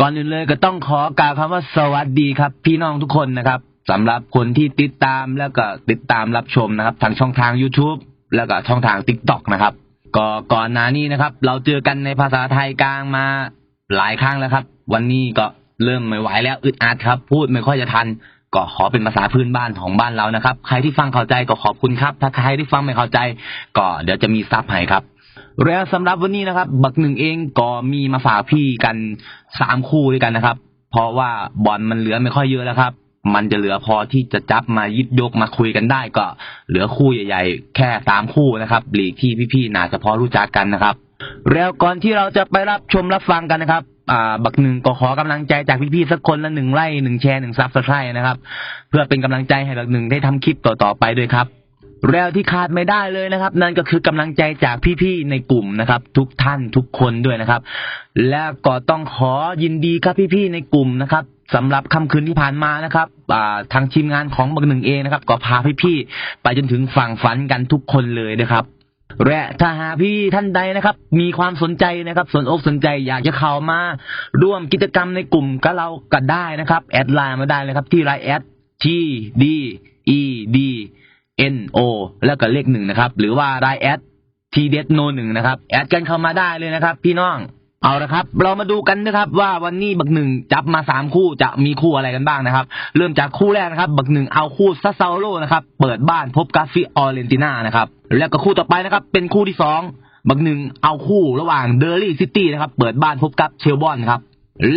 ก่อนอื่นเลยก็ต้องขอกล่าวคำว่าสวัสดีครับ พี่น้องทุกคนนะครับสำหรับคนที่ติดตามแล้วก็ติดตามรับชมนะครับ ทางช่องทาง YouTube แล้วก็ช่องทาง TikTok นะครับ ก็ก่อนหน้านี้นะครับ เราเจอกันในภาษาไทยกลางมาหลายครั้งแล้วครับ วันนี้ก็เริ่มไม่ไหวแล้วอึดอัดครับ พูดไม่ค่อยจะทัน ก็ขอเป็นภาษาพื้นบ้านของบ้านเรานะครับ ใครที่ฟังเข้าใจก็ขอบคุณครับ ถ้าใครที่ฟังไม่เข้าใจ ก็เดี๋ยวจะมีซับให้ครับ แล้วสำหรับวันนี้นะครับ บักหนึ่งเองก็มีมาฝากพี่กันสามคู่ด้วยกันนะครับ เพราะว่าบอลมันเหลือไม่ค่อยเยอะแล้วครับ มันจะเหลือพอที่จะจับมายิบยกมาคุยกันได้ก็ เหลือคู่ใหญ่ๆ แค่สามคู่นะครับหลีกที่พี่ๆน่าจะพอรู้จักกันนะครับ แล้วก่อนที่เราจะไปรับชมรับฟังกันนะครับอ่าบักหนึ่งก็ขอกำลังใจจากพี่ๆสักคนละหนึ่งไลค์หนึ่งแชร์หนึ่งซับสไครต์นะครับ เพื่อเป็นกำลังใจให้บักหนึ่งได้ทำคลิปต่อๆไปด้วยครับ แล้วที่ขาดไม่ได้เลยนะครับ นั่นก็คือกำลังใจจากพี่ๆในกลุ่มนะครับ ทุกท่านทุกคนด้วยนะครับ และก็ต้องขอยินดีครับพี่ๆในกลุ่มนะครับสำหรับค่ำคืนที่ผ่านมานะครับทางทีมงานของบักหนึ่งเองนะครับ ก็พาพี่ๆไปจนถึงฝั่งฝันกันทุกคนเลยนะครับและถ้าหากพี่ท่านใดนะครับ มีความสนใจนะครับ สนอกสนใจอยากจะเข้ามาร่วมกิจกรรมในกลุ่มกับเราก็ได้นะครับ แอดไลน์มาได้เลยครับ ที่ไลน์แอด T D E D N O แล้วก็เลขหนึ่งนะครับ หรือว่าไลน์แอด T D E N O หนึ่งนะครับ แอดกันเข้ามาได้เลยนะครับ พี่น้อง เอาละครับ เรามาดูกันนะครับ ว่าวันนี้บักหนึ่งจับมาสามคู่จะมีคู่อะไรกันบ้างนะครับ เริ่มจากคู่แรกนะครับ บักหนึ่งเอาคู่ซัสซาโลนะครับ เปิดบ้านพบกับฟิออเรนติน่านะครับ แล้วก็คู่ต่อไปนะครับ เป็นคู่ที่สองบักหนึ่งเอาคู่ระหว่างเดอร์ลี่ซิตี้นะครับ เปิดบ้านพบกับเชลบอนครับ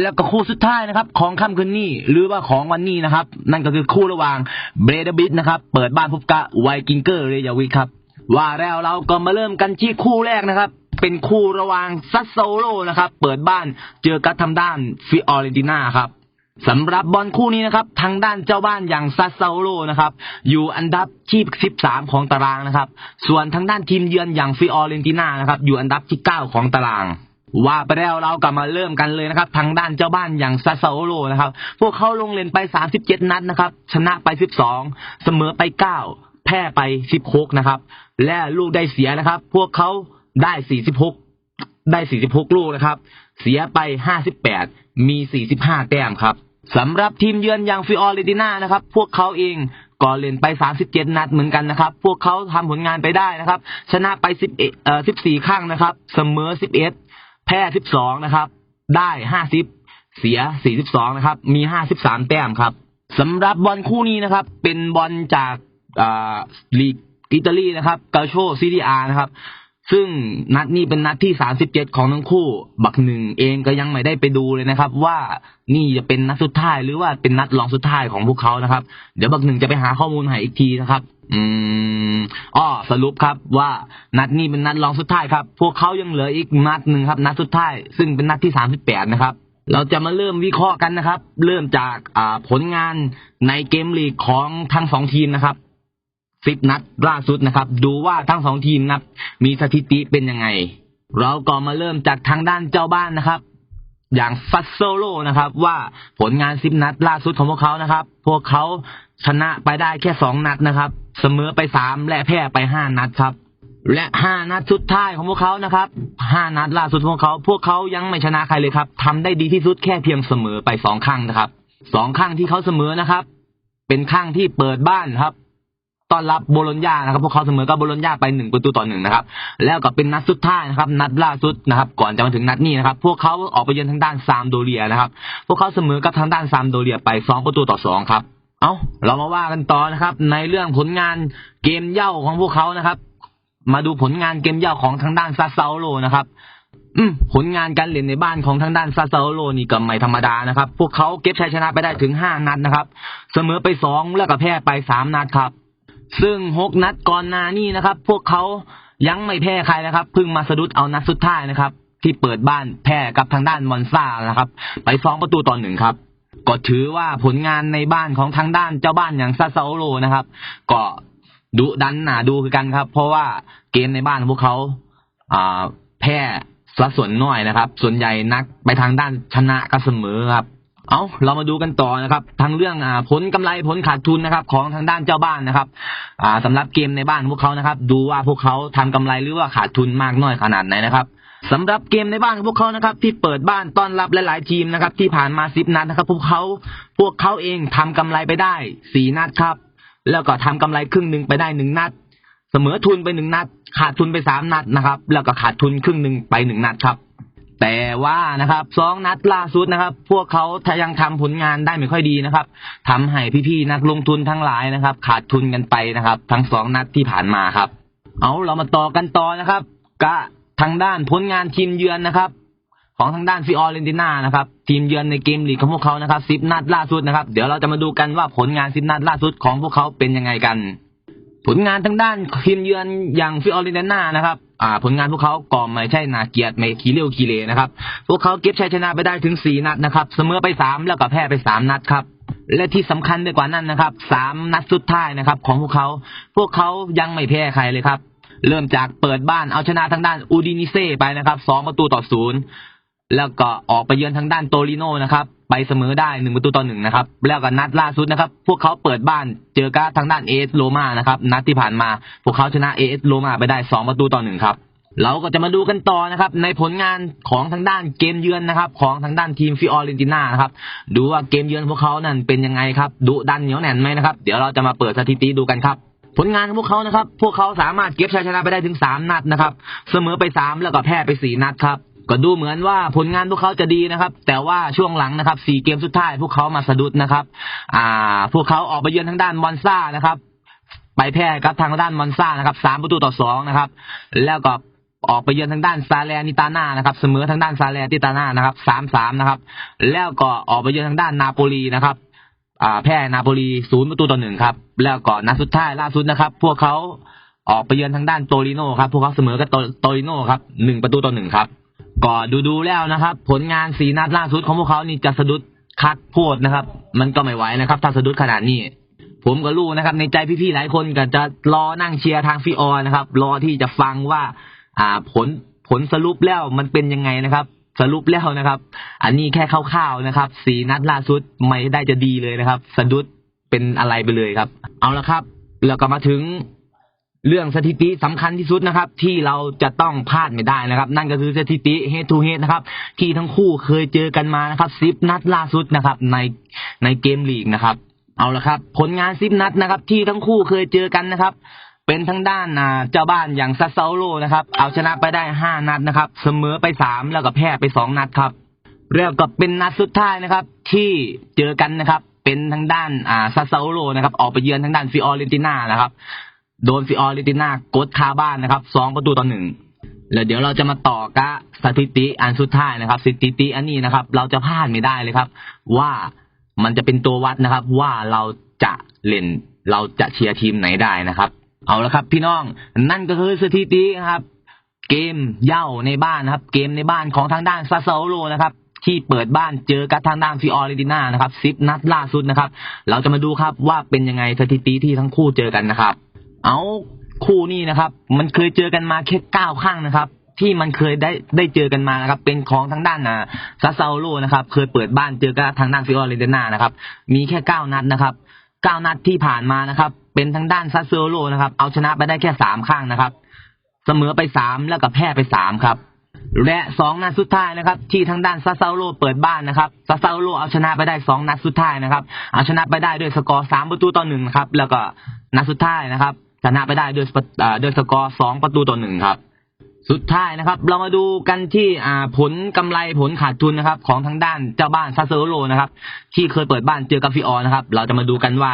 แล้วก็คู่สุดท้ายนะครับ ของค่ำคืนนี้หรือว่าของวันนี้นะครับ นั่นก็คือคู่ระหว่างเบรดบิทนะครับ เปิดบ้านพบกับไวกิงเกอร์เรยาวิครับ ว่าแล้วเราก็มาเริ่มกันที่คู่แรกนะครับ เป็นคู่ระหว่างซัสโซโลนะครับ เปิดบ้านเจอกับทางด้านฟิออเรนติน่าครับสำหรับบอลคู่นี้นะครับ ทางด้านเจ้าบ้านอย่างซัสโซโลนะครับ อยู่อันดับที่ 13 ของตารางนะครับ ส่วนทางด้านทีมเยือนอย่างฟิออเรนติน่านะครับ อยู่อันดับที่ 9 ของตาราง ว่าไปแล้วเรากลับมาเริ่มกันเลยนะครับ ทางด้านเจ้าบ้านอย่างซาซาโอโลนะครับ พวกเขาลงเล่นไป 37 นัดนะครับ ชนะไป 12 เสมอไป 9 แพ้ไป 16 นะครับ และลูกได้เสียนะครับ พวกเขาได้ 46 ได้ 46 ลูกนะครับ เสียไป 58 มี 45 แต้มครับสำหรับทีมเยือนอย่างฟิออเรติน่านะครับ พวกเขาเองก็เล่นไป 37 นัดเหมือนกันนะครับ พวกเขาทำผลงานไปได้นะครับ ชนะไป11เอ่อ14 ครั้งนะครับ เสมอ 11 แพ้12นะครับ ได้50เสีย42นะครับ มี53แต้มครับสำหรับบอลคู่นี้นะครับ เป็นบอลจากอ่าลีกอิตาลีนะครับกาโชซีดีอานะครับ ซึ่งนัดนี้เป็นนัดที่37ของทั้งคู่ บักหนึ่งเองก็ยังไม่ได้ไปดูเลยนะครับ ว่านี่จะเป็นนัดสุดท้ายหรือว่าเป็นนัดรองสุดท้ายของพวกเขานะครับ เดี๋ยวบักหนึ่งจะไปหาข้อมูลให้อีกทีนะครับ อืมอ้อสรุปครับว่านัดนี้เป็นนัดรองสุดท้ายครับ พวกเขายังเหลืออีกนัดหนึ่งครับ นัดสุดท้าย ซึ่งเป็นนัดที่38นะครับ เราจะมาเริ่มวิเคราะห์กันนะครับ เริ่มจากอ่าผลงานในเกมลีกของทั้งสองทีมนะครับสิบนัดล่าสุดนะครับ ดูว่าทั้งสองทีมนับ มีสถิติเป็นยังไง เราก็มาเริ่มจากทางด้านเจ้าบ้านนะครับ อย่างฟัสโซโลนะครับ ว่าผลงานสิบนัดล่าสุดของพวกเขานะครับ พวกเขาชนะไปได้แค่สองนัดนะครับ เสมอไปสามและแพ้ไปห้านัดครับ และห้านัดสุดท้ายของพวกเขานะครับห้านัดล่าสุดของพวกเขา พวกเขายังไม่ชนะใครเลยครับทำได้ดีที่สุดแค่เพียงเสมอไปสองครั้งนะครับสองครั้งที่เขาเสมอนะครับ เป็นครั้งที่เปิดบ้านครับต้อนรับโบโลญญานะครับ พวกเขาเสมอกับโบโลญญาไปหนึ่งประตูต่อหนึ่งนะครับ แล้วก็เป็นนัดสุดท้ายนะครับ นัดล่าสุดนะครับ ก่อนจะมาถึงนัดนี้นะครับ พวกเขาออกไปเยือนทางด้านซามโดเรียนะครับ พวกเขาเสมอกับทางด้านซามโดเรียไปสองประตูต่อสองครับ เอาเรามาว่ากันต่อนะครับ ในเรื่องผลงานเกมเย่าของพวกเขานะครับ มาดูผลงานเกมเย่าของทางด้านซาเซาโลนะครับ อืมผลงานการเล่นในบ้านของทางด้านซาเซาโลนี่ก็ไม่ธรรมดานะครับ พวกเขาเก็บชัยชนะไปได้ถึงห้านัดนะครับ เสมอไปสองแล้วก็แพ้ไปสามนัดครับ ซึ่งหกนัดก่อนหน้านี้นะครับ พวกเขายังไม่แพ้ใครนะครับเพิ่งมาสะดุดเอานัดสุดท้ายนะครับ ที่เปิดบ้านแพ้กับทางด้านมอนซ่านะครับ ไปสองประตูต่อหนึ่งครับ ก็ถือว่าผลงานในบ้านของทางด้านเจ้าบ้านอย่างซาซาโลนะครับ ก็ดุดันหนาดูคือกันครับ เพราะว่าเกมในบ้านของพวกเขาอ่าแพ้สัดส่วนน้อยนะครับ ส่วนใหญ่นักไปทางด้านชนะกับเสมอครับ เอาเรามาดูกันต่อนะครับทางเรื่องอผลกำไรผลขาดทุนนะครับ ของทางด้านเจ้าบ้านนะครับ อ่าสำหรับเกมในบ้านพวกเขานะครับ ดูว่าพวกเขาทำกำไรหรือว่าขาดทุนมากน้อยขนาดไหนนะครับ สำหรับเกมในบ้านของพวกเขานะครับ ที่เปิดบ้านต้อนรับหลายๆทีมนะครับ ที่ผ่านมาสิบนัดนะครับ พวกเขาพวกเขาเองทำกำไรไปได้สี่นัดครับ แล้วก็ทำกำไรครึ่งหนึ่งไปได้หนึ่งนัด เสมอทุนไปหนึ่งนัด ขาดทุนไปสามนัดนะครับ แล้วก็ขาดทุนครึ่งหนึ่งไปหนึ่งนัดครับ แต่ว่านะครับสองนัดล่าสุดนะครับ พวกเขาถ้ายังทำผลงานได้ไม่ค่อยดีนะครับทำให้พี่ๆนักลงทุนทั้งหลายนะครับ ขาดทุนกันไปนะครับ ทั้งสองนัดที่ผ่านมาครับ เอาเรามาต่อกันต่อนะครับกะ ทางด้านผลงานทีมเยือนนะครับ ของทางด้านฟิออเรนติน่านะครับ ทีมเยือนในเกมลีกของพวกเขานะครับสิบนัดล่าสุดนะครับ เดี๋ยวเราจะมาดูกันว่าผลงานสิบนัดล่าสุดของพวกเขาเป็นยังไงกัน ผลงานทางด้านทีมเยือนอย่างฟิออเรนติน่านะครับอ่าผลงานพวกเขาก็ไม่ใช่นาเกลียดไม่ขี้เลี้ยวขี้เลนะครับ พวกเขาเก็บชัยชนะไปได้ถึงสี่นัดนะครับ เสมอไปสามแล้วก็แพ้ไปสามนัดครับ และที่สำคัญไปกว่านั้นนะครับสามนัดสุดท้ายนะครับ ของพวกเขา พวกเขายังไม่แพ้ใครเลยครับ เริ่มจากเปิดบ้านเอาชนะทางด้านอูดินิเซ่ไปนะครับสองประตูต่อศูนย์แล้วก็ออกไปเยือนทางด้านโตริโนนะครับไปเสมอได้หนึ่งประตูต่อหนึ่งนะครับ แล้วก็นัดล่าสุดนะครับ พวกเขาเปิดบ้านเจอกับทางด้านเอสโรมานะครับ นัดที่ผ่านมา พวกเขาชนะเอสโรมาไปได้สองประตูต่อหนึ่งครับ เราก็จะมาดูกันต่อนะครับ ในผลงานของทางด้านเกมเยือนนะครับ ของทางด้านทีมฟิออเรนติน่านะครับ ดูว่าเกมเยือนพวกเขานั่นเป็นยังไงครับดุดันเหนียวแน่นไหมนะครับ เดี๋ยวเราจะมาเปิดสถิติดูกันครับ ผลงานของพวกเขานะครับ พวกเขาสามารถเก็บชัยชนะไปได้ถึงสามนัดนะครับ เสมอไปสามแล้วก็แพ้ไปสี่นัดครับก็ดูเหมือนว่าผลงานพวกเขาจะดีนะครับ แต่ว่าช่วงหลังนะครับสี่เกมสุดท้าย พวกเขามาสะดุดนะครับ อ่า พวกเขาออกไปเยือนทางด้านมอนซ่านะครับ ไปแพ้กับทางด้านมอนซ่านะครับสามประตูต่อสองนะครับ แล้วก็ออกไปเยือนทางด้านซาเลนิตาน่านะครับ เสมอทางด้านซาเลนิตาน่านะครับสามสามนะครับ แล้วก็ออกไปเยือนทางด้านนาโปลีนะครับ อ่าแพ้นาโปลีศูนย์ประตูต่อหนึ่งครับ แล้วก็นัดสุดท้ายล่าสุดนะครับ พวกเขาออกไปเยือนทางด้านโตริโนครับ พวกเขาเสมอกับโตริโนครับหนึ่งประตูต่อหนึ่งครับก็ดูดูๆแล้วนะครับ ผลงานสีนัดล่าสุดของพวกเขานี่จะสะดุดคักโพดนะครับ มันก็ไม่ไหวนะครับ ถ้าสะดุดขนาดนี้ ผมก็รู้นะครับ ในใจพี่ๆหลายคนก็จะรอนั่งเชียร์ทางฟิออนะครับ รอที่จะฟังว่า อ่าผลผลสรุปแล้วมันเป็นยังไงนะครับ สรุปแล้วนะครับ อันนี้แค่คร่าวๆนะครับ สีนัดล่าสุดไม่ได้จะดีเลยนะครับ สะดุดเป็นอะไรไปเลยครับ เอาละครับแล้วก็มาถึงเรื่องสถิติสำคัญที่สุดนะครับ ที่เราจะต้องพลาดไม่ได้นะครับ นั่นก็คือสถิติ head to h e นะครับ ที่ทั้งคู่เคยเจอกันมานะครับซิปนัดล่าสุดนะครับ ในในเกมลีกนะครับ เอาละครับ ผลงานซิปนัดนะครับ ที่ทั้งคู่เคยเจอกันนะครับ เป็นทั้งด้านอ่าเจ้าบ้านอย่างซัสเซาโลนะครับ เอาชนะไปได้ห้านัดนะครับ เสมอไปสามแล้วก็แพ้ไปสองนัดครับแล้วก็เป็นนัดสุดท้ายนะครับ ที่เจอกันนะครับ เป็นทางด้านอ่าซัสเซาโลนะครับ ออกไปเยือนทางด้านฟิออเรนติน่านะครับ โดนฟิออเรนติน่ากดคาบ้านนะครับสองประตูต่อหนึ่งแล้วเดี๋ยวเราจะมาต่อกะสถิติอันสุดท้ายนะครับสถิติอันนี้นะครับ เราจะพลาดไม่ได้เลยครับ ว่ามันจะเป็นตัววัดนะครับ ว่าเราจะเล่นเราจะเชียร์ทีมไหนได้นะครับ เอาละครับพี่น้องนั่นก็คือสถิตินะครับ เกมเย่าในบ้านนะครับ เกมในบ้านของทางด้านซาโซโลนะครับที่เปิดบ้านเจอกับทางด้านฟิออเรนติน่านะครับซิปนัดล่าสุดนะครับ เราจะมาดูครับว่าเป็นยังไงสถิติที่ทั้งคู่เจอกันนะครับ เอาคู่นี้นะครับ มันเคยเจอกันมาแค่เก้าครั้งนะครับ ที่มันเคยได้ได้เจอกันมานะครับ เป็นของทางด้านอ่าซาเซโลนะครับ เคยเปิดบ้านเจอกับทางด้านฟิออเรนติน่านะครับ มีแค่เก้านัดนะครับเก้านัดที่ผ่านมานะครับ เป็นทางด้านซาเซโลนะครับ เอาชนะไปได้แค่สามครั้งนะครับ เสมอไปสามแล้วก็แพ้ไปสามครับ และสองนัดสุดท้ายนะครับ ที่ทางด้านซาเซาโลเปิดบ้านนะครับซาเซาโลเอาชนะไปได้สองนัดสุดท้ายนะครับเอาชนะไปได้ด้วยสกอร์สามประตูต่อหนึ่งครับ แล้วก็นัดสุดท้ายนะครับชนะไปได้ด้วยด้วยสกอร์สองประตูต่อหนึ่งครับสุดท้ายนะครับ เรามาดูกันที่อ่าผลกำไรผลขาดทุนนะครับ ของทางด้านเจ้าบ้านซาเซโลนะครับ ที่เคยเปิดบ้านเจอกับฟิออนะครับ เราจะมาดูกันว่า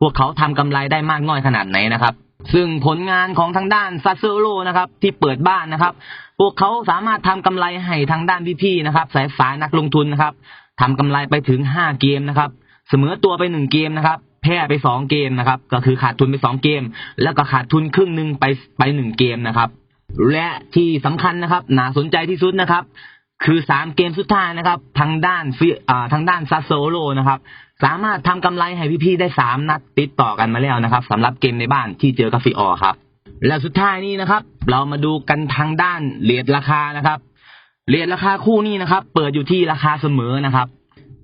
พวกเขาทำกำไรได้มากน้อยขนาดไหนนะครับ ซึ่งผลงานของทางด้านซาเซโลนะครับ ที่เปิดบ้านนะครับ พวกเขาสามารถทำกำไรให้ทางด้านพี่ๆนะครับ สายสายนักลงทุนนะครับทำกำไรไปถึงห้าเกมนะครับ เสมอตัวไปหนึ่งเกมนะครับแพ้ไปสองเกมนะครับ ก็คือขาดทุนไปสองเกม แล้วก็ขาดทุนครึ่งหนึ่งไปไปหนึ่งเกมนะครับ และที่สำคัญนะครับน่าสนใจที่สุดนะครับ คือสามเกมสุดท้ายนะครับ ทางด้านฟิอ่าทางด้านซาโซโลนะครับ สามารถทำกำไรให้พี่ๆได้สามนัดติดต่อกันมาแล้วนะครับสำหรับเกมในบ้านที่เจอกับฟิออครับและสุดท้ายนี้นะครับ เรามาดูกันทางด้านเลทราคานะครับเลทราคาคู่นี้นะครับ เปิดอยู่ที่ราคาเสมอนะครับ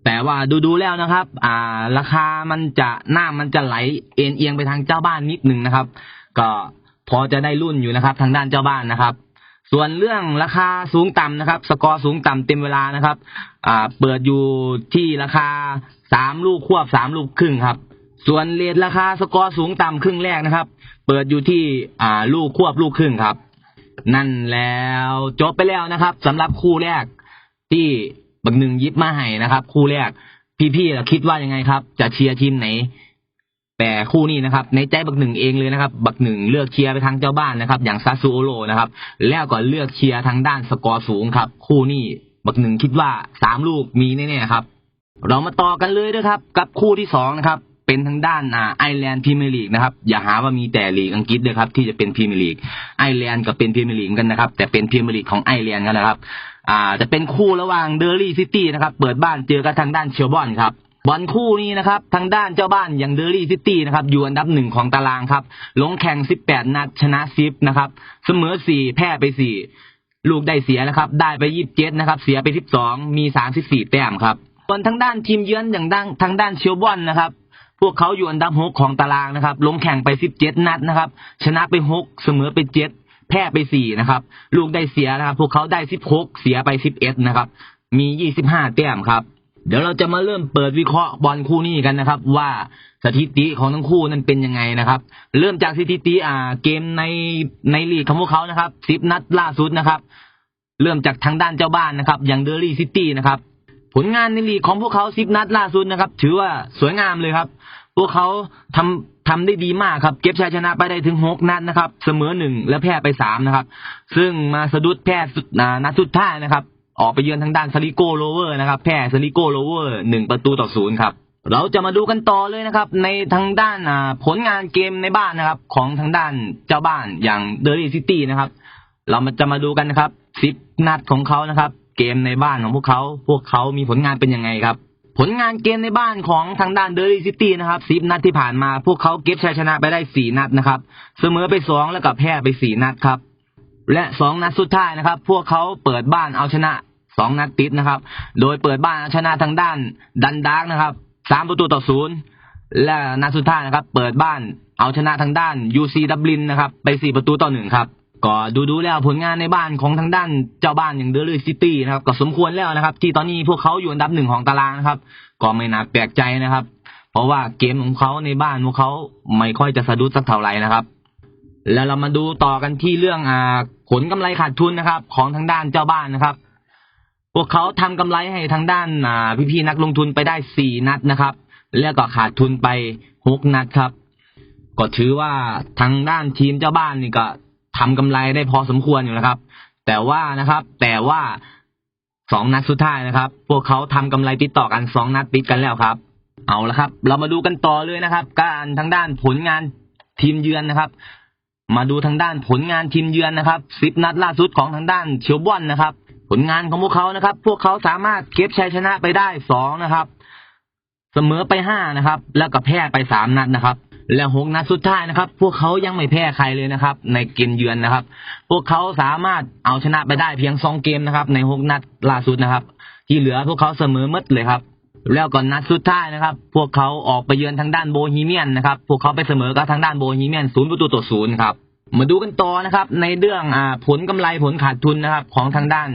แต่ว่าดูดูๆแล้วนะครับ อ่า ราคามันจะหน้ามันจะไหลเอ็นเอียงไปทางเจ้าบ้านนิดหนึ่งนะครับ ก็พอจะได้รุ่นอยู่นะครับ ทางด้านเจ้าบ้านนะครับ ส่วนเรื่องราคาสูงต่ำนะครับ สกอร์สูงต่ำเต็มเวลานะครับ อ่า เปิดอยู่ที่ราคาสามลูกควบสามลูกครึ่งครับ ส่วนเลทราคาสกอร์สูงต่ำครึ่งแรกนะครับ เปิดอยู่ที่อ่าลูกควบลูกครึ่งครับ นั่นแล้วจบไปแล้วนะครับสำหรับคู่แรกที่บักหนึ่งยิบมาให้นะครับ คู่แรกพี่ๆคิดว่ายังไงครับ จะเชียร์ทีมไหน แต่คู่นี้นะครับ ในใจบักหนึ่งเองเลยนะครับ บักหนึ่งเลือกเชียร์ไปทางเจ้าบ้านนะครับ อย่างซาซูโอโรนะครับ แล้วก็เลือกเชียร์ทางด้านสกอร์สูงครับ คู่นี้บักหนึ่งคิดว่าสามลูกมีแน่ๆครับ เรามาต่อกันเลยนะครับ กับคู่ที่สองนะครับ เป็นทางด้านอ่าไอร์แลนด์พรีเมียร์ลีกนะครับ อย่าหาว่ามีแต่ลีกอังกฤษเลยครับ ที่จะเป็นพรีเมียร์ลีกไอร์แลนด์ก็เป็นพรีเมียร์ลีกเหมือนกันนะครับ แต่เป็นพรีเมียร์ลีกของไอร์แลนด์กันนะครับ อ่า จะเป็นคู่ระหว่างเดอร์ลี่ซิตี้นะครับ เปิดบ้านเจอกับทางด้านเชลบอนครับ บอลคู่นี้นะครับทางด้านเจ้าบ้านอย่างเดอร์ลี่ซิตี้นะครับอยู่อันดับหนึ่งของตารางครับ ลงแข่ง 18 นัดชนะ10นะครับ เสมอ 4 แพ้ไป 4 ลูกได้เสียนะครับ ได้ไป 27 นะครับ เสียไป 12 มี 34 แต้มครับส่วนทางด้านทีมเยือนอย่างดังทางด้านเชลบอนนะครับพวกเขาอยู่อันดับ6ของตารางนะครับ ลงแข่งไป17นัดนะครับ ชนะไป6เสมอไป7แพ้ไป4นะครับ ลูกได้เสียนะครับ พวกเขาได้16เสียไป11นะครับ มี25แต้มครับ เดี๋ยวเราจะมาเริ่มเปิดวิเคราะห์บอลคู่นี้กันนะครับ ว่าสถิติของทั้งคู่นั้นเป็นยังไงนะครับ เริ่มจากสถิติอ่า เกมในในลีกของพวกเขานะครับ10นัดล่าสุดนะครับ เริ่มจากทางด้านเจ้าบ้านนะครับ อย่างเดอรี่ซิตี้นะครับ ผลงานในลีกของพวกเขา10นัดล่าสุดนะครับ ถือว่าสวยงามเลยครับ พวกเขาทำทำได้ดีมากครับ เก็บชัยชนะไปได้ถึง6นัดนะครับ เสมอหนึ่งและแพ้ไป3นะครับ ซึ่งมาสะดุดแพ้สุดอ่านัดสุดท้ายนะครับ ออกไปเยือนทางด้านซาริโกโรเวอร์นะครับ แพ้ซาริโกโรเวอร์หนึ่งประตูต่อศูนย์ครับ เราจะมาดูกันต่อเลยนะครับ ในทางด้านผลงานเกมในบ้านนะครับ ของทางด้านเจ้าบ้านอย่างเดอรี่ซิตี้นะครับ เรามาจะมาดูกันนะครับสิบนัดของเขานะครับ เกมในบ้านของพวกเขา พวกเขามีผลงานเป็นยังไงครับ ผลงานเกมในบ้านของทางด้านเดอรี่ซิตี้นะครับสิบนัดที่ผ่านมา พวกเขาเก็บชัยชนะไปได้สี่นัดนะครับ เสมอไปสองแล้วก็แพ้ไปสี่นัดครับ และสองนัดสุดท้ายนะครับ พวกเขาเปิดบ้านเอาชนะ สองนัดติดนะครับ โดยเปิดบ้านเอาชนะทางด้านดันดาร์กนะครับสามประตูต่อศูนย์และนัดสุดท้ายนะครับ เปิดบ้านเอาชนะทางด้านยูซีดับลินนะครับ ไปสี่ประตูต่อหนึ่งครับก็ดูดูแล้วผลงานในบ้านของทางด้านเจ้าบ้านอย่างเดอร์ลีซิตี้นะครับ ก็สมควรแล้วนะครับ ที่ตอนนี้พวกเขาอยู่อันดับหนึ่งของตารางนะครับ ก็ไม่น่าแปลกใจนะครับ เพราะว่าเกมของเขาในบ้านพวกเขาไม่ค่อยจะสะดุดสักเท่าไหร่นะครับ แล้วเรามาดูต่อกันที่เรื่องอ่าผลกำไรขาดทุนนะครับ ของทางด้านเจ้าบ้านนะครับ พวกเขาทำกำไรให้ทางด้านพี่ๆนักลงทุนไปได้สี่นัดนะครับ แล้วก็ขาดทุนไปหกนัดครับ ก็ถือว่าทางด้านทีมเจ้าบ้านนี่ก็ทำกำไรได้พอสมควรอยู่นะครับ แต่ว่านะครับ แต่ว่าสองนัดสุดท้ายนะครับ พวกเขาทำกำไรติดต่อกันสองนัดติดกันแล้วครับ เอาละครับ เรามาดูกันต่อเลยนะครับ การทางด้านผลงานทีมเยือนนะครับ มาดูทางด้านผลงานทีมเยือนนะครับสิบนัดล่าสุดของทางด้านเชียวบอนนะครับ ผลงานของพวกเขานะครับ พวกเขาสามารถเก็บชัยชนะไปได้สองนะครับ เสมอไปห้านะครับ แล้วก็แพ้ไปสามนัดนะครับ และหกนัดสุดท้ายนะครับ พวกเขายังไม่แพ้ใครเลยนะครับ ในเกมเยือนนะครับ พวกเขาสามารถเอาชนะไปได้เพียงสองเกมนะครับ ในหกนัดล่าสุดนะครับ ที่เหลือพวกเขาเสมอมดเลยครับแล้วก่อนนัดสุดท้ายนะครับ พวกเขาออกไปเยือนทางด้านโบฮีเมียนนะครับ พวกเขาไปเสมอกับทางด้านโบฮีเมียนศูนย์ประตูต่อศูนย์ครับ มาดูกันต่อนะครับ ในเรื่องอ่าผลกำไรผลขาดทุนนะครับ ของทางด้าน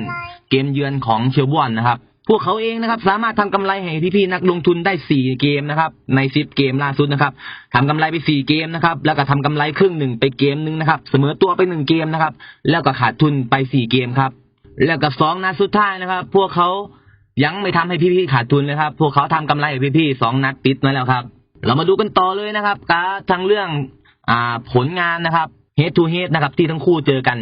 เกมเยือนของเชลบอนนะครับ พวกเขาเองนะครับ สามารถทำกำไรให้พี่ๆนักลงทุนได้สี่เกมนะครับ ในสิบเกมล่าสุดนะครับทำกำไรไปสี่เกมนะครับ แล้วก็ทำกำไรครึ่งหนึ่งไปเกมหนึ่งนะครับ เสมอตัวไปหนึ่งเกมนะครับ แล้วก็ขาดทุนไปสี่เกมครับ แล้วก็สองนัดสุดท้ายนะครับ พวกเขายังไม่ทำให้พี่ๆขาดทุนเลยครับ พวกเขาทำกำไรให้พี่ๆสองนัดติดมาแล้วครับ เรามาดูกันต่อเลยนะครับการทั้งเรื่องอ่าผลงานนะครับ head to head นะครับ ที่ทั้งคู่เจอกัน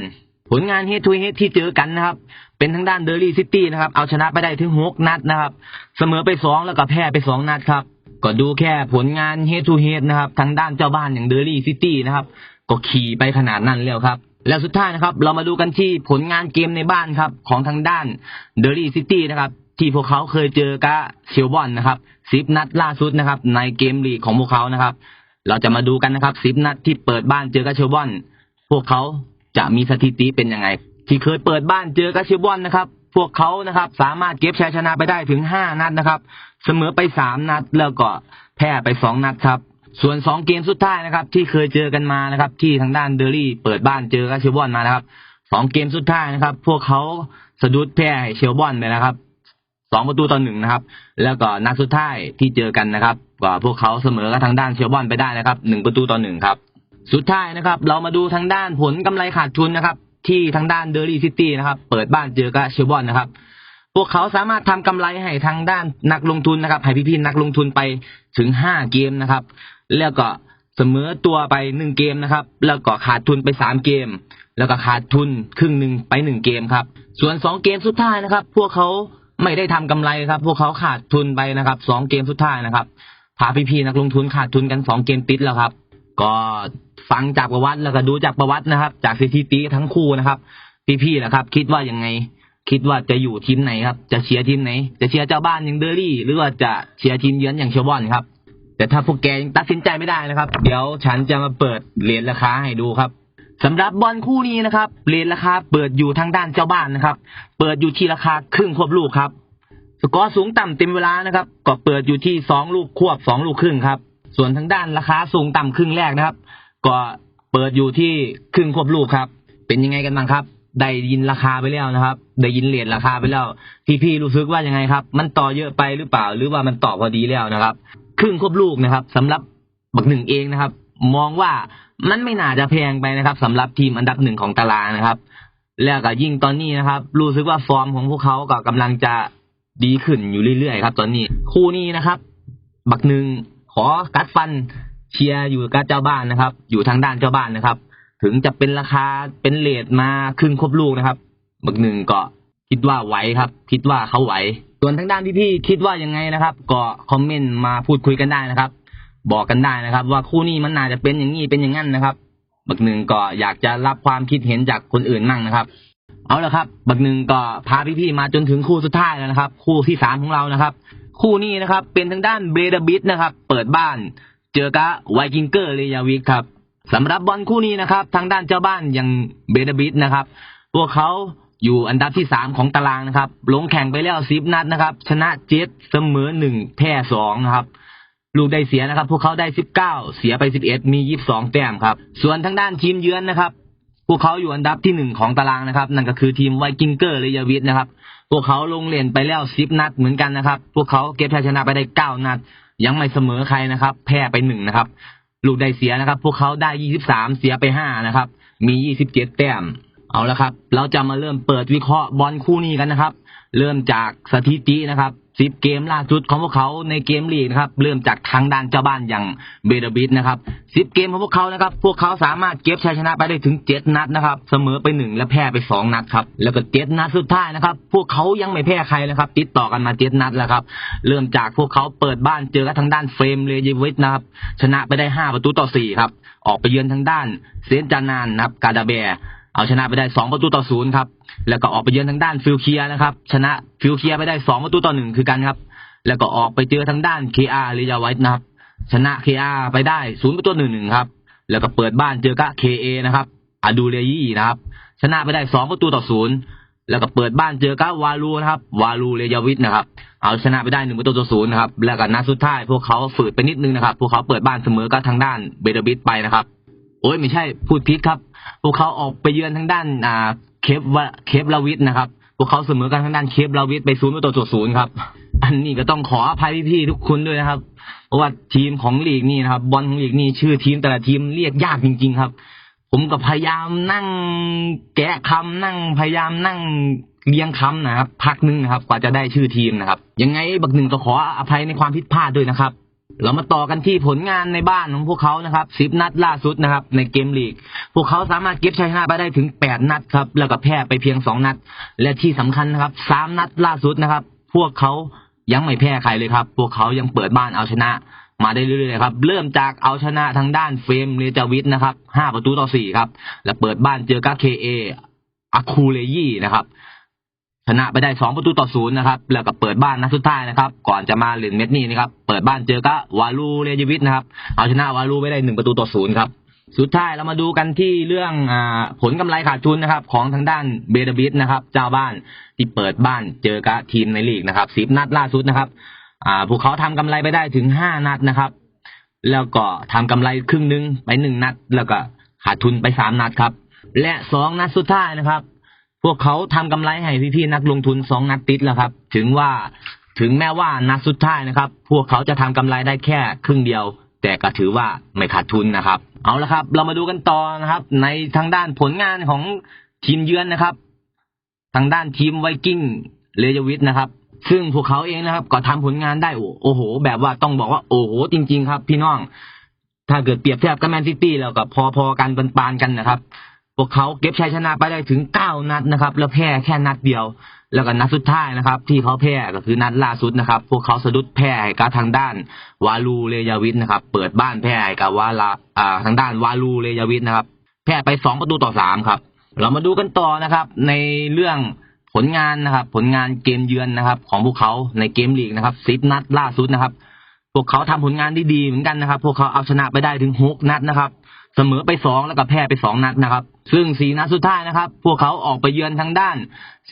ผลงาน head to head ที่เจอกันนะครับ เป็นทางด้านเดอร์ลี่ซิตี้นะครับ เอาชนะไปได้ถึงหกนัดนะครับ เสมอไปสองแล้วก็แพ้ไปสองนัดครับ ก็ดูแค่ผลงาน head to head นะครับทางด้านเจ้าบ้านอย่างเดอร์ลี่ซิตี้นะครับ ก็ขี่ไปขนาดนั้นแล้วครับแล้วสุดท้ายนะครับ เรามาดูกันที่ผลงานเกมในบ้านครับ ของทางด้านเดอร์ลี่ซิตี้นะครับ ที่พวกเขาเคยเจอกับเชลบอนนะครับสิบนัดล่าสุดนะครับ ในเกมลีกของพวกเขานะครับ เราจะมาดูกันนะครับสิบนัดที่เปิดบ้านเจอกับเชบอน พวกเขาจะมีสถิติเป็นยังไง ที่เคยเปิดบ้านเจอกับเชบอนนะครับ พวกเขานะครับ สามารถเก็บชัยชนะไปได้ถึงห้านัดนะครับ เสมอไปสามนัดแล้วก็แพ้ไปสองนัดครับ ส่วนสองเกมสุดท้ายนะครับ ที่เคยเจอกันมานะครับ ที่ทางด้านเดอรี่เปิดบ้านเจอกับเชบอนมานะครับสองเกมสุดท้ายนะครับ พวกเขาสะดุดแพ้ให้เชลบอนไปนะครับ สองประตูต่อหนึ่งนะครับ แล้วก็นัดสุดท้ายที่เจอกันนะครับก็พวกเขาเสมอกับทางด้านเชลบอนไปได้นะครับหนึ่งประตูต่อหนึ่งครับ สุดท้ายนะครับ เรามาดูทางด้านผลกำไรขาดทุนนะครับ ที่ทางด้านเดอร์ลี่ซิตี้นะครับ เปิดบ้านเจอกับเชลบอนนะครับ พวกเขาสามารถทำกำไรให้ทางด้านนักลงทุนนะครับให้พี่ๆนักลงทุนไปถึงห้าเกมนะครับ แล้วก็เสมอตัวไปหนึ่งเกมนะครับ แล้วก็ขาดทุนไปสามเกม แล้วก็ขาดทุนครึ่งหนึ่งไปหนึ่งเกมครับ ส่วนสองเกมสุดท้ายนะครับ พวกเขา ไม่ได้ทำกำไรครับ พวกเขาขาดทุนไปนะครับสองเกมสุดท้ายนะครับพาพี่ๆนักลงทุนขาดทุนกันสองเกมติดแล้วครับ ก็ฟังจากประวัติแล้วก็ดูจากประวัตินะครับ จากสถิติทั้งคู่นะครับ พี่ๆนะครับ คิดว่ายังไง คิดว่าจะอยู่ทีมไหนครับ จะเชียร์ทีมไหน จะเชียร์เจ้าบ้านอย่างเดอรี่ หรือว่าจะเชียร์ทีมเยือนอย่างเชลบอนครับ แต่ถ้าพวกแกยังตัดสินใจไม่ได้นะครับ เดี๋ยวฉันจะมาเปิดเหรียญราคาให้ดูครับ สำหรับบอลคู่นี้นะครับเหรียญราคาเปิดอยู่ทางด้านเจ้าบ้านนะครับ เปิดอยู่ที่ราคาครึ่งควบลูกครับ สกอร์สูงต่ำเต็มเวลานะครับ ก็เปิดอยู่ที่สองลูกควบสองลูกครึ่งครับ ส่วนทางด้านราคาสูงต่ำครึ่งแรกนะครับ ก็เปิดอยู่ที่ครึ่งควบลูกครับ เป็นยังไงกันบ้างครับได้ยินราคาไปแล้วนะครับ ได้ยินเหรียญราคาไปแล้ว พี่ๆรู้สึกว่ายังไงครับ มันต่อเยอะไปหรือเปล่า หรือว่ามันต่อพอดีแล้วนะครับ ครึ่งควบลูกนะครับสำหรับบักหนึ่งเองนะครับ มองว่า มันไม่น่าจะแพงไปนะครับสำหรับทีมอันดับหนึ่งของตารางนะครับ แล้วก็ยิ่งตอนนี้นะครับ รู้สึกว่าฟอร์มของพวกเขาก็กำลังจะดีขึ้นอยู่เรื่อยๆครับ ตอนนี้คู่นี้นะครับ บักหนึ่งขอกัดฟันเชียร์อยู่กับเจ้าบ้านนะครับ อยู่ทางด้านเจ้าบ้านนะครับ ถึงจะเป็นราคาเป็นเลทมาครึ่งครบลูกนะครับ บักหนึ่งก็คิดว่าไหวครับ คิดว่าเขาไหว ส่วนทางด้านพี่ๆคิดว่ายังไงนะครับ ก็คอมเมนต์มาพูดคุยกันได้นะครับ บอกกันได้นะครับ ว่าคู่นี้มันน่าจะเป็นอย่างนี้เป็นอย่างนั้นนะครับ บักหนึ่งก็อยากจะรับความคิดเห็นจากคนอื่นมั่งนะครับ เอาละครับ บักหนึ่งก็พาพี่ๆมาจนถึงคู่สุดท้ายแล้วนะครับ คู่ที่สามของเรานะครับ คู่นี้นะครับ เป็นทางด้านเบรดบิทนะครับ เปิดบ้าน เจอกับไวกิงเกอร์เลยาวิกครับสำหรับบอลคู่นี้นะครับ ทางด้านเจ้าบ้านอย่างเบรดบิทนะครับพวกเขาอยู่อันดับที่สามของตารางนะครับ ลงแข่งไปแล้วสิบนัดนะครับ ชนะเจ็ดเสมอหนึ่งแพ้สองนะครับ ลูกได้เสียนะครับ พวกเขาได้สิบเก้าเสียไปสิบเอ็ดมียี่สิบสองแต้มครับ ส่วนทางด้านทีมเยือนนะครับ พวกเขาอยู่อันดับที่หนึ่งของตารางนะครับ นั่นก็คือทีมไวกิงเกอร์เลยาวิทนะครับ พวกเขาลงเล่นไปแล้วสิบนัดเหมือนกันนะครับ พวกเขาเก็บชัยชนะไปได้เก้านัด ยังไม่เสมอใครนะครับ แพ้ไปหนึ่งนะครับ ลูกได้เสียนะครับ พวกเขาได้ยี่สิบสามเสียไปห้านะครับ มียี่สิบเจ็ดแต้ม เอาละครับ เราจะมาเริ่มเปิดวิเคราะห์บอลคู่นี้กันนะครับ เริ่มจากสถิตินะครับสิบเกมล่าสุดของพวกเขาในเกมลีกนะครับ เริ่มจากทางด้านเจ้าบ้านอย่างเบเดบิดนะครับสิบเกมของพวกเขานะครับ พวกเขาสามารถเก็บชัยชนะไปได้ถึงเจ็ดนัดนะครับ เสมอไปหนึ่งและแพ้ไปสองนัดครับ แล้วก็เจ็ดนัดสุดท้ายนะครับ พวกเขายังไม่แพ้ใครนะครับ ติดต่อกันมาเจ็ดนัดแล้วครับ เริ่มจากพวกเขาเปิดบ้านเจอกับทางด้านเฟรมเลยิวิทนะครับ ชนะไปได้ห้าประตูต่อสี่ครับ ออกไปเยือนทางด้านเซนจานานนะครับ กาดาเบร์ เอาชนะไปได้สองประตูต่อศูนย์ครับ แล้วก็ออกไปเยือนทางด้านฟิลเคียนะครับ ชนะฟิลเคียไปได้สองประตูต่อหนึ่งคือกันครับ แล้วก็ออกไปเจอทางด้านเคอาเรียไวท์นะครับ ชนะเคอาไปได้ศูนย์ประตูหนึ่งหนึ่งครับ แล้วก็เปิดบ้านเจอกับเคเอนะครับอาดูเรยี่นะครับ ชนะไปได้สองประตูต่อศูนย์แล้วก็เปิดบ้านเจอกับวาลูนะครับ วาลูเรียวิทนะครับ เอาชนะไปได้หนึ่งประตูต่อศูนย์นะครับ แล้วก็นัดสุดท้ายพวกเขาฝืดไปนิดนึงนะครับ พวกเขาเปิดบ้านเสมอกับทางด้านเบเดบิทไปนะครับ โอ้ยไม่ใช่พูดพิษครับ พวกเขาออกไปเยือนทางด้านอ่าเคปวะเคปลาวิทนะครับ พวกเขาเสมอกันทางด้านเคปลาวิทไปศูนย์ประตูต่อศูนย์ครับ อันนี้ก็ต้องขออภัยพี่ๆทุกคนด้วยนะครับ เพราะว่าทีมของลีกนี่นะครับบอลของลีกนี่ชื่อทีมแต่ละทีมเรียกยากจริง ๆ ครับ ผมก็พยายามนั่งแกะคำนั่งพยายามนั่งเรียงคำนะครับ พักหนึงนะครับ กว่าจะได้ชื่อทีมนะครับ ยังไงบักหนึ่งก็ขออภัยในความผิดพลาดด้วยนะครับ เรามาต่อกันที่ผลงานในบ้านของพวกเขานะครับสิบนัดล่าสุดนะครับ ในเกมลีก พวกเขาสามารถเก็บชัยชนะไปได้ถึงแปดนัดครับ แล้วก็แพ้ไปเพียงสองนัด และที่สำคัญนะครับสามนัดล่าสุดนะครับ พวกเขายังไม่แพ้ใครเลยครับ พวกเขายังเปิดบ้านเอาชนะ มาได้เรื่อยๆครับ เริ่มจากเอาชนะทางด้านเฟรมเรจาวิทนะครับห้าประตูต่อสี่ครับ และเปิดบ้านเจอกับเคเออคูเลยี่นะครับ ชนะไปได้สองประตูต่อศูนย์นะครับ แล้วก็เปิดบ้านนัดสุดท้ายนะครับ ก่อนจะมาเหรียญเม็ดนี้นะครับ เปิดบ้านเจอกับวาลูเรยวิทนะครับ เอาชนะวาลูไปได้หนึ่งประตูต่อศูนย์ครับ สุดท้ายเรามาดูกันที่เรื่องอผลกำไรขาดทุนนะครับ ของทางด้านเบเดบิทนะครับ เจ้าบ้านที่เปิดบ้านเจอกับทีมในลีกนะครับสิบนัดล่าสุดนะครับพวกเขาทำกำไรไปได้ถึงห้านัดนะครับ แล้วก็ทำกำไรครึ่งหนึงไปหนึ่งนัด แล้วก็ขาดทุนไปสามนัดครับ และสองนัดสุดท้ายนะครับ พวกเขาทำกำไรให้พี่ๆนักลงทุนสองนัดติดแล้วครับ ถึงว่าถึงแม้ว่านัดสุดท้ายนะครับ พวกเขาจะทำกำไรได้แค่ครึ่งเดียว แต่ก็ถือว่าไม่ขาดทุนนะครับ เอาละครับ เรามาดูกันต่อนะครับ ในทางด้านผลงานของทีมเยือนนะครับ ทางด้านทีมไวกิ้งเลยวิทนะครับ ซึ่งพวกเขาเองนะครับ ก็ทำผลงานได้โอ้โอ้โห แบบว่าต้องบอกว่าโอ้โห จริง ๆ ครับ พี่น้อง ถ้าเกิดเปรียบเทียบกับแมนซิตี้แล้วก็พอๆกันปานๆกันนะครับ พวกเขาเก็บชัยชนะไปได้ถึงเก้านัดนะครับ แล้วแพ้แค่นัดเดียว แล้วก็นัดสุดท้ายนะครับ ที่เขาแพ้ก็คือนัดล่าสุดนะครับ พวกเขาสะดุดแพ้กับทางด้านวาลูเลยาวิทนะครับ เปิดบ้านแพ้กับวาลาอ่าทางด้านวาลูเลยาวิทนะครับ แพ้ไปสองประตูต่อสามครับ เรามาดูกันต่อนะครับ ในเรื่องผลงานนะครับ ผลงานเกมเยือนนะครับ ของพวกเขาในเกมลีกนะครับสิบนัดล่าสุดนะครับ พวกเขาทำผลงานได้ดีเหมือนกันนะครับ พวกเขาเอาชนะไปได้ถึงหกนัดนะครับ เสมอไปสองแล้วก็แพ้ไปสองนัดนะครับ ซึ่งสีนัดสุดท้ายนะครับ พวกเขาออกไปเยือนทางด้าน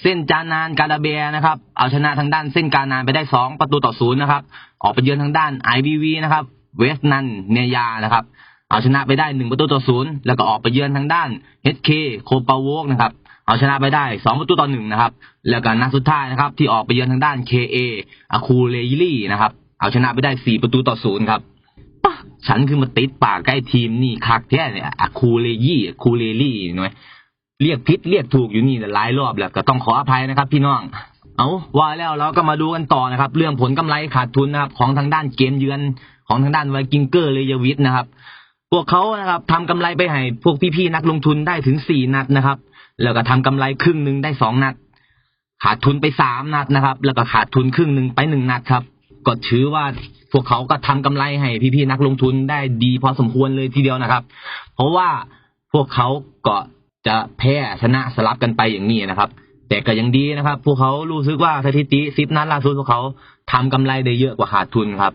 เส้นจานานกาดาเบียนะครับ เอาชนะทางด้านเส้นกานานไปได้สองประตูต่อศูนย์นะครับ ออกไปเยือนทางด้านไอบีวีนะครับ เวสนันเนียานะครับ เอาชนะไปได้หนึ่งประตูต่อศูนย์แล้วก็ออกไปเยือนทางด้านเฮดเคโคปาโวกนะครับเอาชนะไปได้สองประตูต่อหนึ่งนะครับ แล้วก็นัดสุดท้ายนะครับ ที่ออกไปเยือนทางด้านเคเออาคูเลลี่นะครับ เอาชนะไปได้สี่ประตูต่อศูนย์ครับ ฉันคือมาติดปากใกล้ทีมนี่คักแท้เนี่ยอะคูเลยี่อะคูเลลี่หน่อยเรียกพิษเรียกถูกอยู่นี่หลายรอบแล้วก็ต้องขออภัยนะครับ พี่น้อง เอาว่าแล้วเราก็มาดูกันต่อนะครับ เรื่องผลกำไรขาดทุนนะครับของทางด้านเกมเยือนของทางด้านไวกิงเกอร์เลยวิทนะครับ พวกเขานะครับทำกำไรไปให้พวกพี่ๆนักลงทุนได้ถึงสี่นัดนะครับ แล้วก็ทำกำไรครึ่งหนึ่งได้สองนัดขาดทุนไปสามนัดนะครับ แล้วก็ขาดทุนครึ่งหนึ่งไปหนึ่งนัดครับ ก็ถือว่าพวกเขาก็ทำกำไรให้พี่ๆนักลงทุนได้ดีพอสมควรเลยทีเดียวนะครับ เพราะว่าพวกเขาก็จะแพ้ชนะสลับกันไปอย่างนี้นะครับ แต่ก็ยังดีนะครับ พวกเขารู้สึกว่าสถิติสิบนัดล่าสุดพวกเขาทำกำไรได้เยอะกว่าขาดทุนครับ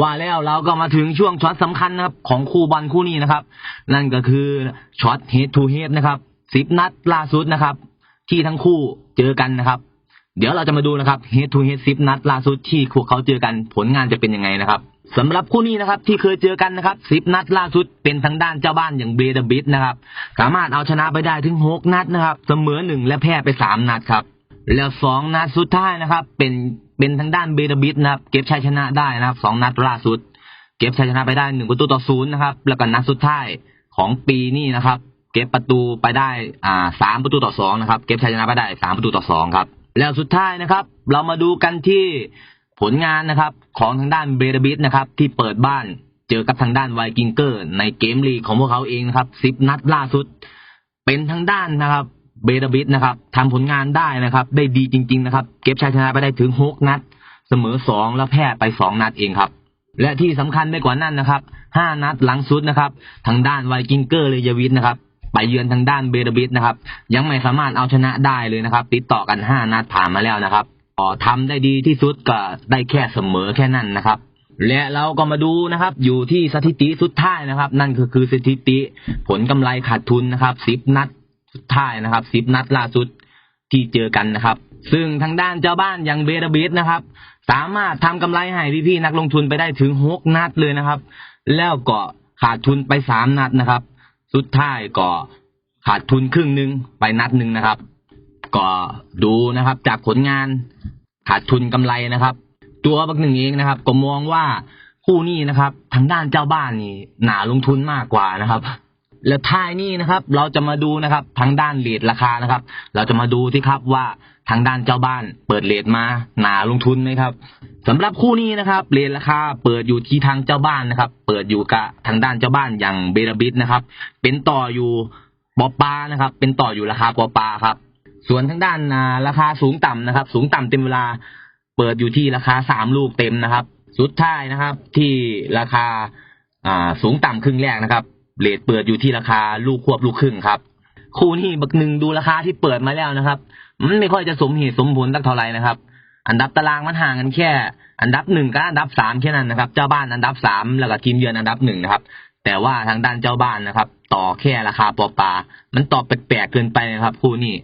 ว่าแล้วเราก็มาถึงช่วงช็อตสำคัญนะครับ ของคู่บอลคู่นี้นะครับ นั่นก็คือช็อตเฮดทูเฮดนะครับสิบนัดล่าสุดนะครับ ที่ทั้งคู่เจอกันนะครับ เดี๋ยวเราจะมาดูนะครับ head to head 10นัดล่าสุดที่พวกเขาเจอกันผลงานจะเป็นยังไงนะครับสำหรับคู่นี้นะครับที่เคยเจอกันนะครับ10นัดล่าสุดเป็นทางด้านเจ้าบ้านอย่างเบเดบิสนะครับสามารถเอาชนะไปได้ถึง6นัดนะครับ เสมอหนึ่งและแพ้ไป3นัดครับแล้วสองนัดสุดท้ายนะครับ เป็นเป็นทางด้านเบเดบิสนะครับ เก็บชัยชนะได้นะครับสองนัดล่าสุด เก็บชัยชนะไปได้หนึ่งประตูต่อศูนย์นะครับ แล้วก็นัดสุดท้ายของปีนี้นะครับ เก็บประตูไปได้อ่าสามประตูต่อสองนะครับ เก็บชัยชนะไปได้สามประตูต่อสองครับ แล้วสุดท้ายนะครับ เรามาดูกันที่ผลงานนะครับ ของทางด้านเบรบิสนะครับ ที่เปิดบ้านเจอกับทางด้านไวกิงเกอร์ในเกมลีกของพวกเขาเองนะครับสิบนัดล่าสุด เป็นทางด้านนะครับเบรบิสนะครับทำผลงานได้นะครับ ได้ดีจริง ๆ นะครับ เก็บชัยชนะไปได้ถึงหกนัด เสมอสองแล้วแพ้ไปสองนัดเองครับ และที่สำคัญไปกว่านั้นนะครับห้านัดหลังสุดนะครับ ทางด้านไวกิงเกอร์เลยยวิทนะครับ ไปเยือนทางด้านเบรบิสนะครับ ยังไม่สามารถเอาชนะได้เลยนะครับ ติดต่อกันห้านัดผ่านมาแล้วนะครับออทำได้ดีที่สุดก็ได้แค่เสมอแค่นั้นนะครับ และเราก็มาดูนะครับ อยู่ที่สถิติสุดท้ายนะครับ นั่นก็คือสถิติผลกำไรขาดทุนนะครับสิบนัดสุดท้ายนะครับสิบนัดล่าสุดที่เจอกันนะครับ ซึ่งทางด้านเจ้าบ้านอย่างเบรบิสนะครับ สามารถทำกำไรให้พี่ๆนักลงทุนไปได้ถึงหกนัดเลยนะครับ แล้วก็ขาดทุนไปสามนัดนะครับ สุดท้ายก็ขาดทุนครึ่งหนึ่งไปนัดหนึ่งนะครับ ก็ดูนะครับ จากผลงานขาดทุนกำไรนะครับ ตัวบักหนึ่งเองนะครับ ก็มองว่าคู่นี้นะครับ ทางด้านเจ้าบ้านนี่หนาลงทุนมากกว่านะครับ แล้วท้ายนี้นะครับ เราจะมาดูนะครับ ทางด้านเลทราคานะครับ เราจะมาดูที่ครับว่า ทางด้านเจ้าบ้านเปิดเลทมาหนาลงทุนไหมครับสำหรับคู่นี้นะครับเลทราคาเปิดอยู่ที่ทางเจ้าบ้านนะครับ เปิดอยู่กับทางด้านเจ้าบ้านอย่างเบราบิสนะครับ เป็นต่ออยู่ปอปานะครับ เป็นต่ออยู่ราคาปอปาครับ ส่วนทางด้านาราคาสูงต่ำนะครับ สูงต่ำเต็มเวลาเปิดอยู่ที่ราคาสามลูกเต็มนะครับ สุดท้ายนะครับ ที่ราคาอ่าสูงต่ำครึ่งแรกนะครับเลทเปิดอยู่ที่ราคาลูกควบลูกครึ่งครับ คู่นี้บักหนึ่งดูราคาที่เปิดมาแล้วนะครับ มันไม่ค่อยจะสมเหตุสมผลสักเท่าไหร่นะครับ อันดับตารางมันห่างกันแค่ อันดับหนึ่งกับอันดับสามแค่นั้นนะครับ เจ้าบ้านอันดับสามแล้วก็ทีมเยือนอันดับหนึ่งนะครับ แต่ว่าทางด้านเจ้าบ้านนะครับ ต่อแค่ราคาปอปลามันต่อแปลกๆเกินไปนะครับ คู่นี้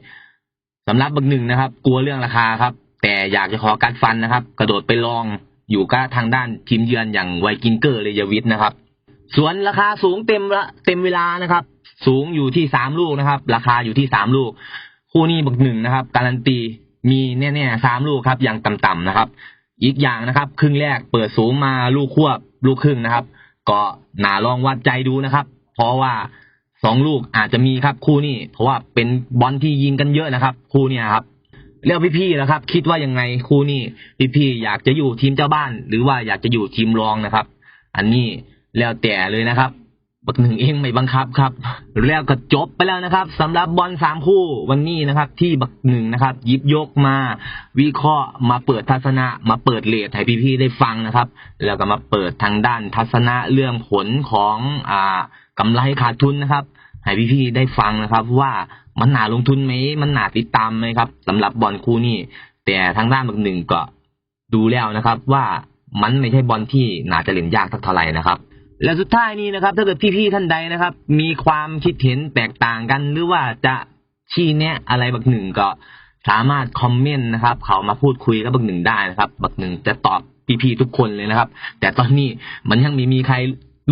สำหรับบักหนึ่งนะครับ กลัวเรื่องราคาครับ แต่อยากจะขอกัดฟันนะครับ กระโดดไปลองอยู่กับทางด้านทีมเยือนอย่างไวกิงเกอร์เลยยวิทนะครับส่วนราคาสูงเต็มละเต็มเวลานะครับ สูงอยู่ที่สามลูกนะครับ ราคาอยู่ที่สามลูก คู่นี้บักหนึ่งนะครับ การันตีมีแน่ๆสามลูกครับ อย่างต่ำๆนะครับ อีกอย่างนะครับ ครึ่งแรกเปิดสูงมาลูกควบ ลูกครึ่งนะครับ ก็หนาลองวัดใจดูนะครับ เพราะว่าสองลูกอาจจะมีครับคู่นี้ เพราะว่าเป็นบอลที่ยิงกันเยอะนะครับ คู่เนี้ยครับแล้วพี่ๆนะครับ คิดว่ายังไงคู่นี้พี่ๆอยากจะอยู่ทีมเจ้าบ้าน หรือว่าอยากจะอยู่ทีมรองนะครับ อันนี้แล้วแต่เลยนะครับ บักหนึ่งเองไม่บังคับครับแล้วก็จบไปแล้วนะครับสำหรับบอลสามคู่วันนี้นะครับ ที่บักหนึ่งนะครับยิบยกมา วิเคราะห์มาเปิดทัศนะมาเปิดเลทให้พี่ๆได้ฟังนะครับ แล้วก็มาเปิดทางด้านทัศนะเรื่องผลของอ่ากำไรขาดทุนนะครับให้พี่ๆได้ฟังนะครับ ว่ามันหนาลงทุนไหมมันหนาติดตามไหมครับสำหรับบอลคู่นี้ แต่ทางด้านบักหนึ่งก็ดูแล้วนะครับ ว่ามันไม่ใช่บอลที่หนาจะเล่นยากสักเท่าไหร่นะครับ และสุดท้ายนี้นะครับ ถ้าเกิดพี่ๆท่านใดนะครับ มีความคิดเห็นแตกต่างกัน หรือว่าจะชี้แนะอะไรบักหนึ่งก็สามารถคอมเมนต์นะครับ เขามาพูดคุยกับบักหนึ่งได้นะครับ บักหนึ่งจะตอบพี่ๆทุกคนเลยนะครับ แต่ตอนนี้มันยังไม่มีใคร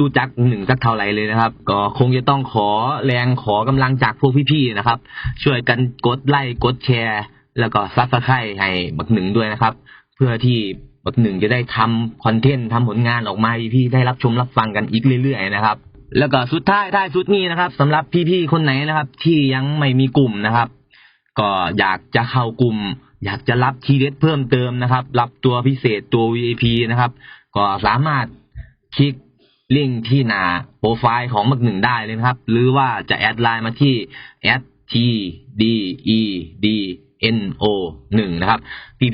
รู้จักหนึ่งสักเท่าไหร่เลยนะครับ ก็คงจะต้องขอแรงขอกำลังจากพวกพี่ๆนะครับ ช่วยกันกดไลค์กดแชร์ แล้วก็ซับสไครต์ให้บักหนึ่งด้วยนะครับ เพื่อที่ บักหนึ่งจะได้ทำคอนเทนต์ทำผลงานออกมาพี่ได้รับชมรับฟังกันอีกเรื่อยๆนะครับ แล้วก็สุดท้ายท้ายสุดนี้นะครับสำหรับพี่ๆคนไหนนะครับ ที่ยังไม่มีกลุ่มนะครับ ก็อยากจะเข้ากลุ่ม อยากจะรับทีเด็ดเพิ่มเติมนะครับ รับตัวพิเศษตัว VIP นะครับ ก็สามารถคลิกลิงก์ที่หน้าโปรไฟล์ของบักหนึ่งได้เลยนะครับ หรือว่าจะแอดไลน์มาที่ t d e d n o หนึ่งนะครับ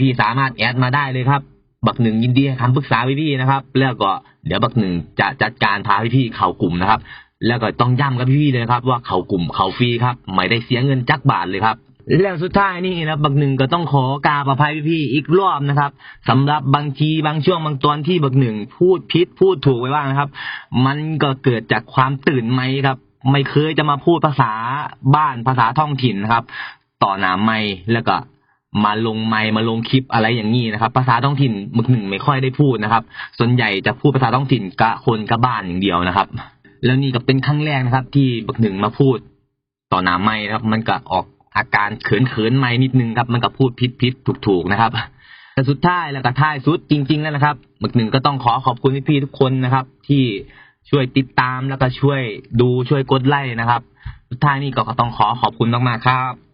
พี่ๆสามารถแอดมาได้เลยครับ บักหนึ่งยินดีคำปรึกษาพี่ๆนะครับ แล้วก็เดี๋ยวบักหนึ่งจะจัดการพาพี่ๆเข้ากลุ่มนะครับ แล้วก็ต้องย้ำกับพี่ๆเลยนะครับ ว่าเข้ากลุ่มเข้าฟรีครับ ไม่ได้เสียเงินจักบาทเลยครับแล้วสุดท้ายนี่นะบักหนึ่งก็ต้องขอกราบอภัยพี่ๆอีกรอบนะครับสำหรับบางทีบางช่วงบางตอนที่บักหนึ่งพูดพิษพูดถูกไปบ้างนะครับ มันก็เกิดจากความตื่นไหมครับ ไม่เคยจะมาพูดภาษาบ้านภาษาท้องถิ่นนะครับ ต่อหน้าไม่แล้วก็ มาลงไมค์มาลงคลิปอะไรอย่างนี้นะครับ ภาษาท้องถิ่นมึกหนึ่งไม่ค่อยได้พูดนะครับ ส่วนใหญ่จะพูดภาษาท้องถิ่นกะคนกะบ้านอย่างเดียวนะครับ แล้วนี่ก็เป็นครั้งแรกนะครับ ที่บักหนึ่งมาพูดต่อหน้าไม่นะครับ มันก็ออกอาการเขินเขินไม่นิดนึงครับ มันก็พูดพิษพิษถูกถูกนะครับแต่สุดท้ายแล้วก็ท้ายสุดจริง ๆ แล้วนะครับมึกหนึ่งก็ต้องขอขอบคุณพี่ๆทุกคนนะครับ ที่ช่วยติดตามแล้วก็ช่วยดูช่วยกดไลค์นะครับ สุดท้ายนี่ก็ต้องขอขอบคุณมากๆครับ